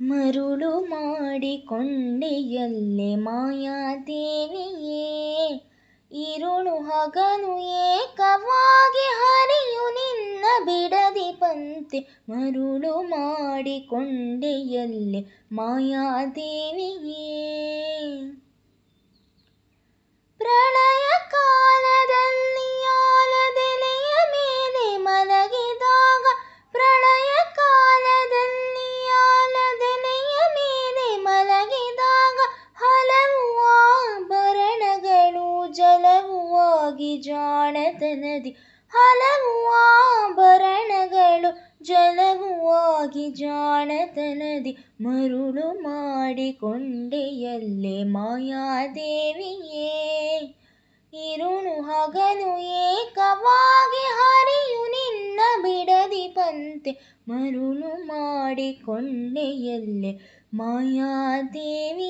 ಮರುಳು ಮಾಡಿಕೊಂಡೆಯಲ್ಲೇ ಮಾಯಾದೇವಿಯೇ. ಇರುಳು ಹಗಲು ಏಕವಾಗಿ ಹರಿಯು ನಿನ್ನ ಬಿಡದಿ ಪಂತೆ. ಮರುಳು ಮಾಡಿಕೊಂಡೆಯಲ್ಲೇ ಮಾಯಾದೇವಿಯೇ. ಜಲವುವಾಗಿ ಜಾಣತನದಿ ಹಲವು ಆಭರಣಗಳು ಜಲವುವಾಗಿ ಜಾಣತನದಿ ಮರುಳು ಮಾಡಿಕೊಂಡೆಯಲ್ಲೇ ಮಾಯಾದೇವಿಯೇ. ಇರುಳು ಹಗಲು ಏಕವಾಗಿ ಹರಿಯು ನಿನ್ನ ಬಿಡದಿ ಪಂತೆ, ಮರುಳು ಮಾಡಿಕೊಂಡೆಯಲ್ಲೇ ಮಾಯಾದೇವಿಯೇ